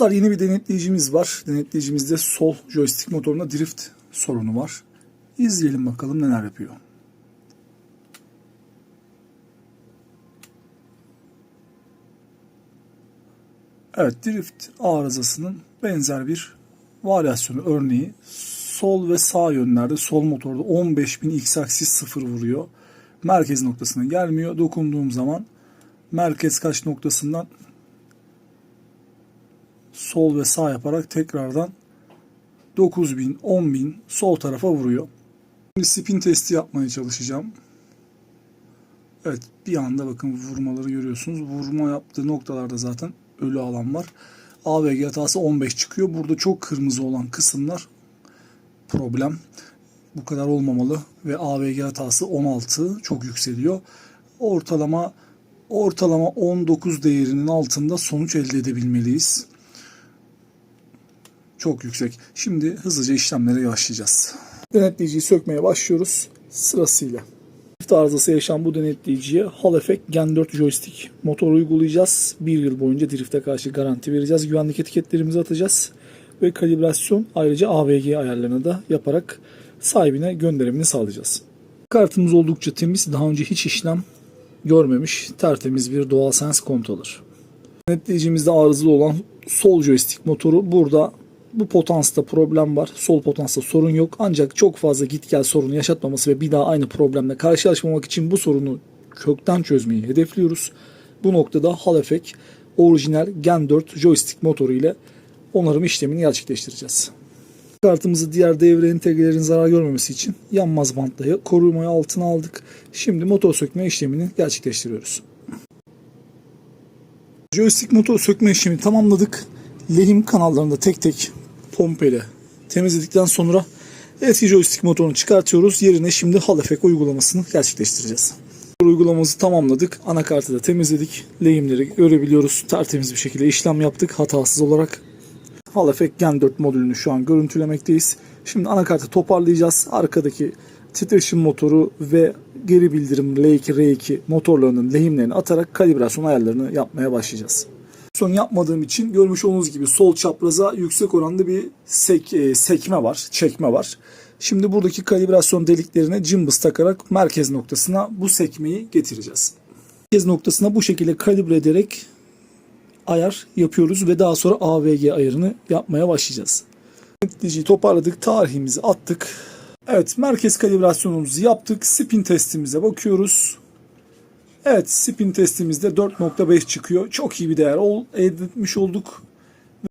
Dar yeni bir denetleyicimiz var. Denetleyicimizde sol joystick motorunda drift sorunu var. İzleyelim bakalım neler yapıyor. Evet, drift arızasının benzer bir varyasyonu örneği. Sol ve sağ yönlerde sol motorda 15.000 x aksis 0 vuruyor. Merkez noktasına gelmiyor. Dokunduğum zaman merkez kaç noktasından sol ve sağ yaparak tekrardan 9000, 10000 sol tarafa vuruyor. Şimdi spin testi yapmaya çalışacağım. Evet bir anda bakın vurmaları görüyorsunuz. Vurma yaptığı noktalarda zaten ölü alan var. AVG hatası 15 çıkıyor. Burada çok kırmızı olan kısımlar problem. Bu kadar olmamalı ve AVG hatası 16 çok yükseliyor. Ortalama ortalama 19 değerinin altında sonuç elde edebilmeliyiz. Çok yüksek. Şimdi hızlıca işlemlere başlayacağız. Denetleyiciyi sökmeye başlıyoruz sırasıyla. Drift arızası yaşayan bu denetleyiciye Hall Effect Gen 4 joystick motor uygulayacağız. Bir yıl boyunca drifte karşı garanti vereceğiz. Güvenlik etiketlerimizi atacağız. Ve kalibrasyon ayrıca AVG ayarlarını da yaparak sahibine gönderimini sağlayacağız. Kartımız oldukça temiz. Daha önce hiç işlem görmemiş. Tertemiz bir DualSense controller. Denetleyicimizde arızalı olan sol joystick motoru burada bu potansta problem var. Sol potansta sorun yok. Ancak çok fazla git gel sorunu yaşatmaması ve bir daha aynı problemle karşılaşmamak için bu sorunu kökten çözmeyi hedefliyoruz. Bu noktada Hall Effect orijinal Gen 4 joystick motoru ile onarım işlemini gerçekleştireceğiz. Kartımızı diğer devre entegrelerin zarar görmemesi için yanmaz bantla korumaya altına aldık. Şimdi motor sökme işlemini gerçekleştiriyoruz. Joystick motor sökme işlemini tamamladık. Lehim kanallarını da tek tek pompeyle temizledikten sonra eski joystick motorunu çıkartıyoruz. Yerine şimdi Hall Effect uygulamasını gerçekleştireceğiz. Uygulamamızı tamamladık. Anakartı da temizledik. Lehimleri görebiliyoruz. Tertemiz bir şekilde işlem yaptık hatasız olarak. Hall Effect Gen 4 modülünü şu an görüntülemekteyiz. Şimdi anakartı toparlayacağız. Arkadaki titreşim motoru ve geri bildirim L2, R2 motorlarının lehimlerini atarak kalibrasyon ayarlarını yapmaya başlayacağız. Son yapmadığım için görmüş olduğunuz gibi sol çapraza yüksek oranda bir sek, e, sekme var, çekme var. Şimdi buradaki kalibrasyon deliklerine cımbız takarak merkez noktasına bu sekmeyi getireceğiz. Merkez noktasına bu şekilde kalibre ederek ayar yapıyoruz ve daha sonra AVG ayarını yapmaya başlayacağız. Denetleyiciyi toparladık, tarihimizi attık. Evet, merkez kalibrasyonumuzu yaptık. Spin testimize bakıyoruz. Evet, spin testimizde 4.5 çıkıyor. Çok iyi bir değer ol- elde etmiş olduk.